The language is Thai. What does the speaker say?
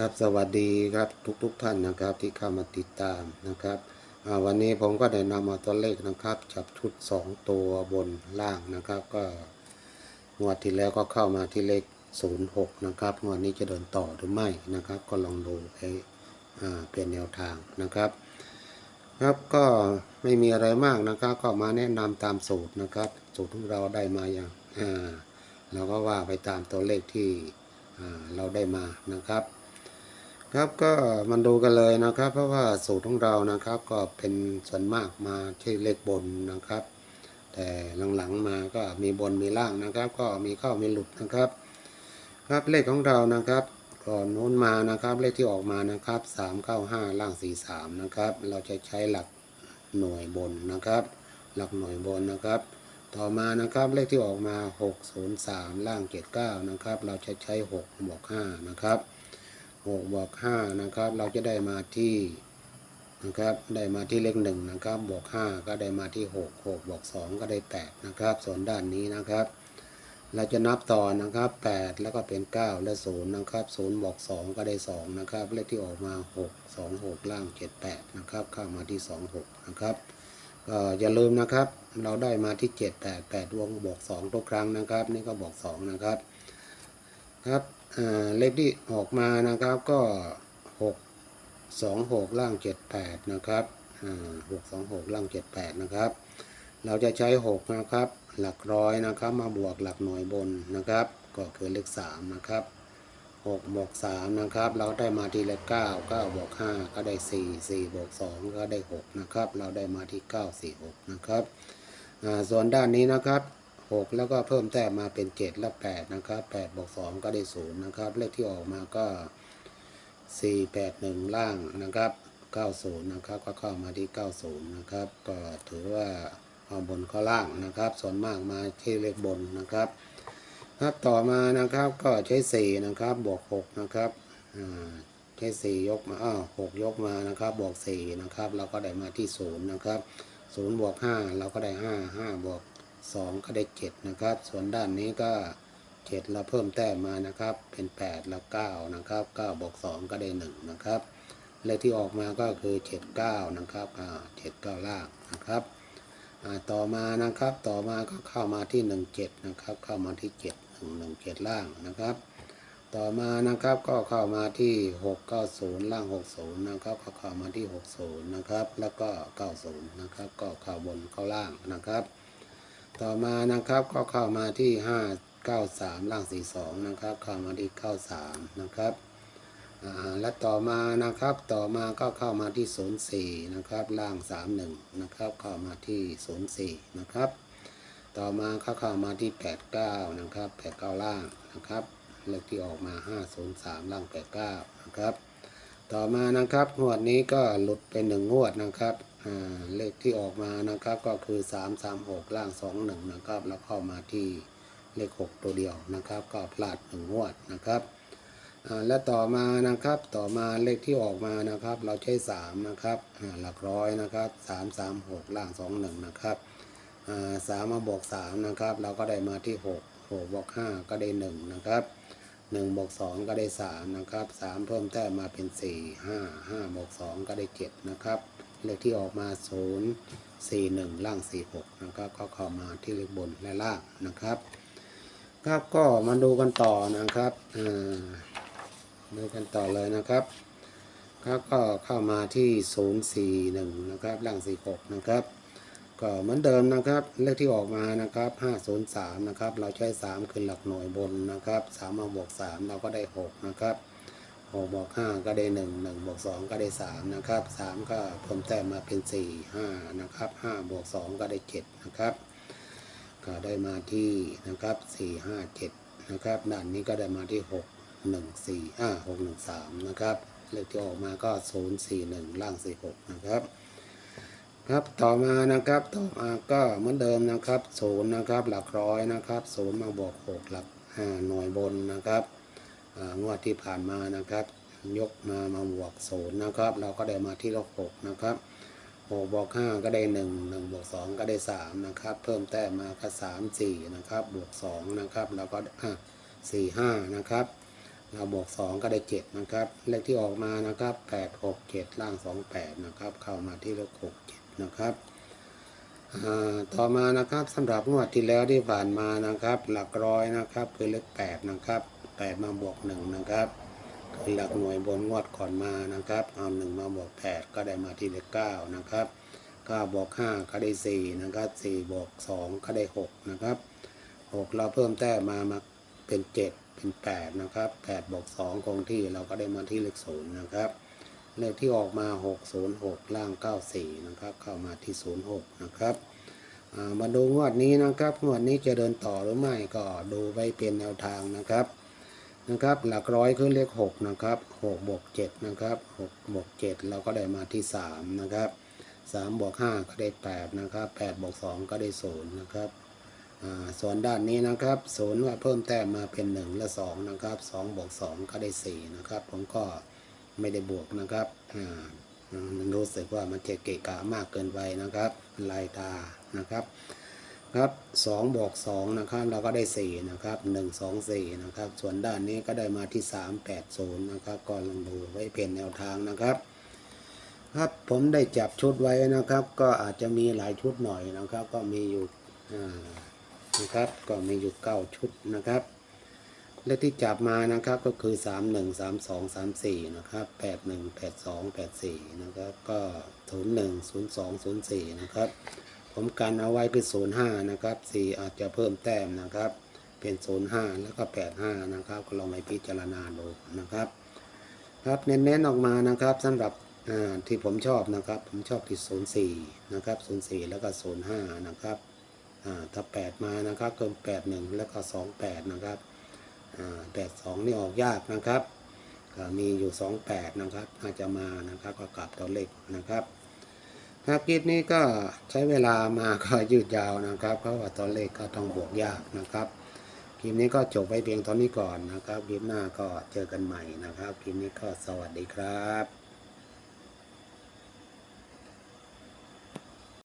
ครับสวัสดีครับทุกๆทท่านนะครับที่เข้ามาติดตามนะครับวันนี้ผมก็ได้นำเอาตัวเลขนะครับจับชุด 2 ตัวบนล่างนะครับ ก็งวดที่แล้วก็เข้ามาที่เลข 06 นะครับงวดนี้จะเดินต่อหรือไม่นะครับ ก็ลองดูให้อ่าเป็นแนวทางนะครับ ครับก็ไม่มีอะไรมากนะครับ ก็มาแนะนำตามสูตรนะครับ สูตรที่เราได้มาอย่างเราก็ว่าไปตามตัวเลขที่เราได้มานะครับ ครับก็มันดูกันเลยนะครับ เพราะว่าสูตรของเรานะครับ ก็เป็นส่วนมากมาที่เลขบนนะครับ แต่หลังๆมาก็มีบนมีล่างนะครับ ก็มีเข้ามีหลุดนะครับ ครับเลขของเรานะครับก่อนโน้นมานะครับเลขที่ออกมานะครับ395ล่าง43นะครับ เราจะใช้หลักหน่วยบนนะครับ หลักหน่วยบนนะครับ ต่อมานะครับเลขที่ออกมา 603 ล่าง 79นะครับ เราจะใช้6บวก5นะครับ 6บวก5นะครับ เราจะได้มาที่นะครับ ได้มาที่เลข1นะครับ บวก 5 ก็ได้มาที่ 6 6บวก2 ก็ได้ 8 นะครับ ส่วนด้านนี้นะครับ เราจะนับต่อนะครับ 8 แล้วก็เป็น 9 และ 0 นะครับ 0 บวก 2 ก็ได้ 2 นะครับ เลขที่ออกมา 6 2 6 ล่าง 78 นะครับ เข้ามาที่ 26 นะครับก็อย่าลืมนะครับ เราได้มาที่ 7 8 8 วงบวก 2 ทุกครั้งนะครับ นี่ก็บวก 2 นะครับ ครับ เลขที่ออกมานะครับก็ 6 2 6 ล่าง 78 นะครับ6 2 6 ล่าง 78 นะครับ เราจะใช้ 6 นะครับ หลักร้อยนะครับ มาบวกหลักหน่วยบนนะครับ ก็คือเลข 3 นะครับ6บวก3นะครับ เราได้มาที่เลข9 9บวก5ก็ได้ 4 4บวก2ก็ได้ 6 นะครับ เราได้มาที่ 9 4 6 นะครับส่วนด้านนี้นะครับ 6 แล้วก็เพิ่มแต้มมาเป็น 7 และ8นะครับ8บวก2ก็ได้0นะครับ เลขที่ออกมาก็ 4 8 1 ล่างนะครับ 90 นะครับก็เข้ามาที่ 90 นะครับ ก็ถือว่าเอาบนข้าล่างนะครับ ส่วนมากมาที่เลขบนนะครับ ครับต่อมานะครับก็ใช้ 4 นะครับ บวก 6 นะครับใช้4ยกมาอ้าว6ยกมานะครับ บวก4นะครับ เราก็ได้มาที่0นะครับ0บวก5เราก็ได้5 5บวก 2ก็ได้7นะครับ ส่วนด้านนี้ก็7เราเพิ่มแต้มมานะครับ เป็น8แล้ว9นะครับ9บวก2ก็ได้1นะครับ เลขที่ออกมาก็คือ7 9นะครับอ่า7 9ล่างนะครับอ่าต่อมานะครับต่อมาก็เข้ามาที่1 7นะครับ เข้ามาที่7 1 1 7ล่างนะครับ ต่อมานะครับก็เข้ามาที่690ล่าง60นะครับก็เข้ามาที่60นะครับ แล้วก็90นะครับ ก็เข้าบนเข้าล่างนะครับ ต่อมานะครับก็เข้ามาที่ 593 ล่าง 42 นะครับ เข้ามาที่ 93 นะครับและต่อมานะครับต่อมาก็เข้ามาที่ 04 นะครับ ล่าง 31 นะครับ เข้ามาที่ 04 นะครับ ต่อมาเข้าเข้ามาที่ 89 นะครับ 89 ล่างนะครับเลขที่ออกมา 503 ล่าง 89 นะครับ ต่อมานะครับงวดนี้ก็หลุดไปหนึ่งวดนะครับ เลขที่ออกมานะครับก็คือ 336 ล่าง 21 นะครับ แล้วเข้ามาที่เลข 6 ตัวเดียวนะครับ ก็พลาดหนึ่งงวดนะครับและต่อมานะครับต่อมาเลขที่ออกมานะครับ เราใช้ 3 นะครับหลักร้อยนะครับ 336 ล่าง 21 นะครับสามมาบวก3นะครับ เราก็ได้มาที่ 6 6บวก5ก็ได้ 1 นะครับหนึ่งบวกสองก็ได้สามนะครับสามเพิ่มแต้มมาเป็นสี่ห้าห้าบวกสองก็ได้เจ็ดนะครับ เลขที่ออกมาศูนย์สี่หนึ่งล่างสี่หกนะครับ ก็เข้ามาที่เลขบนและล่างนะครับ ครับก็มาดูกันต่อนะครับอ่าดูกันต่อเลยนะครับ ครับก็เข้ามาที่ศูนย์สี่หนึ่งนะครับ ล่างสี่หกนะครับ ก็เหมือนเดิมนะครับ เลขที่ออกมานะครับ 503 นะครับ เราใช้3คือหลักหน่วยบนนะครับ3มาบวก 3 เราก็ได้ 6 นะครับ 6บวก5ก็ได้1 1บวก2ก็ได้3นะครับ3ก็เพิ่มแต้มมาเป็น4 5นะครับ5บวก2ก็ได้7นะครับ ก็ได้มาที่นะครับ4 5 7นะครับด้านนี้ก็ได้มาที่6 1 4อ่งสี่ห้า6 1 3นะครับเลขที่ออกมาก็0 4 1ล่าง46นะครับครับต่อมานะครับต่อมาก็เหมือนเดิมนะครับศูนย์นะครับหลักร้อยนะครับศูนย์มาบวกหกหลักอ่าหน่วยบนนะครับ งวดที่ผ่านมานะครับ ยกมามาบวกศูนย์นะครับ เราก็ได้มาที่ลขหกนะครับหกบวกห้าก็ได้หนึ่งหนึ่งบวกสองก็ได้สามนะครับ เพิ่มแต้มมาก็สามสี่นะครับ บวกสองนะครับแล้วก็สี่ห้านะครับเราบวกสองก็ได้เจ็ดนะครับ เลขที่ออกมานะครับแปดหกเจ็ดล่างสองแปดนะครับ เข้ามาที่เลขหกเจ็ดนะครับต่อมานะครับสำหรับงวดที่แล้วที่ผ่านมานะครับ หลักร้อยนะครับคือเลขแปดนะครับ แปดมาบวกหนึ่งนะครับคือหลักหน่วยบนงวดก่อนมานะครับ เอาหนึ่งมาบวกแปดก็ได้มาที่เลขเก้านะครับเก้าบวกห้าก็ได้สี่นะครับสี่บวกสองก็ได้หกนะครับหกเราเพิ่มแต้มมามาเป็นเจ็ดเป็นแปดนะครับแปดบวกสองคงที่เราก็ได้มาที่เลขศูนย์นะครับเลขที่ออกมา606ล่าง94นะครับ เข้ามาที่06นะครับมาดูงวดนี้นะครับงวดนี้จะเดินต่อหรือไม่ก็ดูไว้เป็นแนวทางนะครับ นะครับ หลักร้อยคือเลข6นะครับ6บวก7นะครับ6บวก7เราก็ได้มาที่ 3 นะครับ3บวก5ก็ได้ 8 นะครับ8บวก2ก็ได้ 0 นะครับส่วนด้านนี้นะครับ0ว่าเพิ่มแต้มมาเป็น 1 และ 2 นะครับ2บวก2ก็ได้ 4 นะครับ ผมก็ไม่ได้บวกนะครับมันรู้สึกว่ามันจะเกะกะมากเกินไปนะครับลายตานะครับ ครับสองบวกสองนะครับเราก็ได้สี่นะครับหนึ่งสองสี่นะครับส่วนด้านนี้ก็ได้มาที่สามแปดศูนย์นะครับก็ลองดูไว้เป็นแนวทางนะครับ ครับผมได้จับชุดไว้นะครับ ก็อาจจะมีหลายชุดหน่อยนะครับ ก็มีอยู่นะครับก็มีอยู่เก้าชุดนะครับเลขที่จับมานะครับก็คือ 3 1 3 2 3 4นะครับ8 1 8 2 8 4นะครับก็ 0 1 0 2 0 4นะครับ ผมกันเอาไว้เป็น0 5นะครับ4อาจจะเพิ่มแต้มนะครับ เป็น0 5แล้วก็8 5นะครับ ก็ลองไปพิจารณาดูนะครับ ครับเน้นๆออกมานะครับสำหรับอ่าที่ผมชอบนะครับ ผมชอบที่04นะครับ04แล้วก็05นะครับอ่าถ้า8มานะครับเกิน81แล้วก็28นะครับแปดสองนี่ออกยากนะครับมีอยู่สองแปดนะครับอาจจะมานะครับก็กลับตัวเลขนะครับ ครับคลิปนี้ก็ใช้เวลามาก็ยืดยาวนะครับ เพราะว่าตัวเลขก็ต้องบวกยากนะครับคลิปนี้ก็จบไปเพียงตอนนี้ก่อนนะครับคลิปหน้าก็เจอกันใหม่นะครับคลิปนี้ก็สวัสดีครับ